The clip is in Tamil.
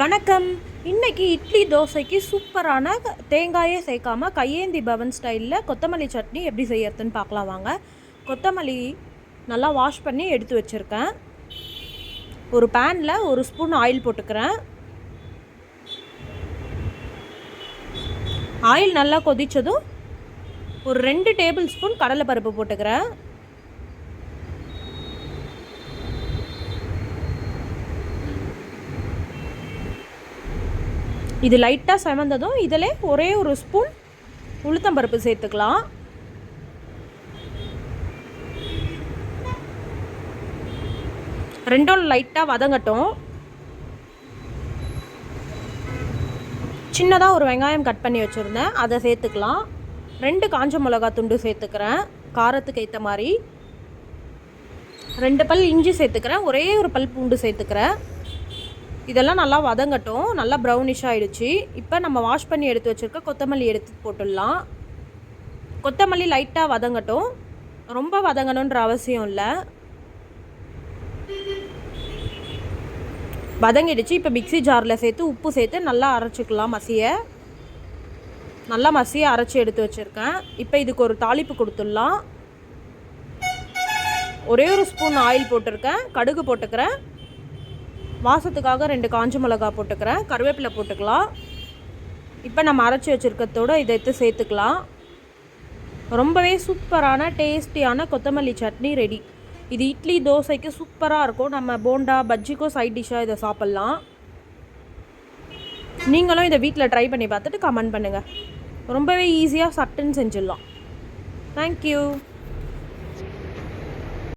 வணக்கம். இன்னைக்கு இட்லி தோசைக்கு சூப்பரான தேங்காயே சேர்க்காம கையேந்தி பவன் ஸ்டைலில் கொத்தமல்லி சட்னி எப்படி செய்யறதுன்னு பார்க்கலாம் வாங்க. கொத்தமல்லி நல்லா வாஷ் பண்ணி எடுத்து வச்சுருக்கேன். ஒரு பேனில் ஒரு ஸ்பூன் ஆயில் போட்டுக்கிறேன். ஆயில் நல்லா கொதித்ததும் ஒரு ரெண்டு டேபிள் ஸ்பூன் கடலைப்பருப்பு போட்டுக்கிறேன். இது லைட்டாக செவந்ததும் இதில் ஒரே ஒரு ஸ்பூன் உளுத்தம்பருப்பு சேர்த்துக்கலாம். ரெண்டும் லைட்டாக வதங்கட்டும். சின்னதாக ஒரு வெங்காயம் கட் பண்ணி வச்சுருந்தேன். அதை சேர்த்துக்கலாம். ரெண்டு காஞ்ச மிளகா துண்டு சேர்த்துக்கிறேன். காரத்துக்கு ஏற்ற மாதிரி. ரெண்டு பல் இஞ்சி சேர்த்துக்கிறேன். ஒரே ஒரு பல் பூண்டு சேர்த்துக்கிறேன். இதெல்லாம் நல்லா வதங்கட்டும். நல்லா ப்ரௌனிஷ் ஆகிடுச்சு இப்போ நம்ம வாஷ் பண்ணி எடுத்து வச்சுருக்க கொத்தமல்லி எடுத்து போட்டுடலாம். கொத்தமல்லி லைட்டாக வதங்கட்டும். ரொம்ப வதங்கணுன்ற அவசியம் இல்லை. வதங்கிடுச்சு. இப்போ மிக்சி ஜாரில் சேர்த்து உப்பு சேர்த்து நல்லா அரைச்சிக்கலாம் மசியை. நல்லா மசியை அரைச்சி எடுத்து வச்சுருக்கேன். இப்போ இதுக்கு ஒரு தாளிப்பு கொடுத்துடலாம். ஒரே ஒரு ஸ்பூன் ஆயில் போட்டிருக்கேன். கடுகு போட்டுக்கிறேன். வாசத்துக்காக ரெண்டு காஞ்ச மிளகா போட்டுக்கிறேன். கருவேப்பிலை போட்டுக்கலாம். இப்போ நம்ம அரைச்சி வச்சுருக்கிறதோட இதை எடுத்து சேர்த்துக்கலாம். ரொம்பவே சூப்பரான டேஸ்டியான கொத்தமல்லி சட்னி ரெடி. இது இட்லி தோசைக்கு சூப்பராக இருக்கும். நம்ம போண்டா பஜ்ஜிக்கோ சைட் டிஷ்ஷாக இதை சாப்பிட்லாம். நீங்களும் இதை வீட்டில் ட்ரை பண்ணி பார்த்துட்டு கமெண்ட் பண்ணுங்கள் ரொம்பவே ஈஸியாக சட்டுன்னு செஞ்சிடலாம். தேங்க்யூ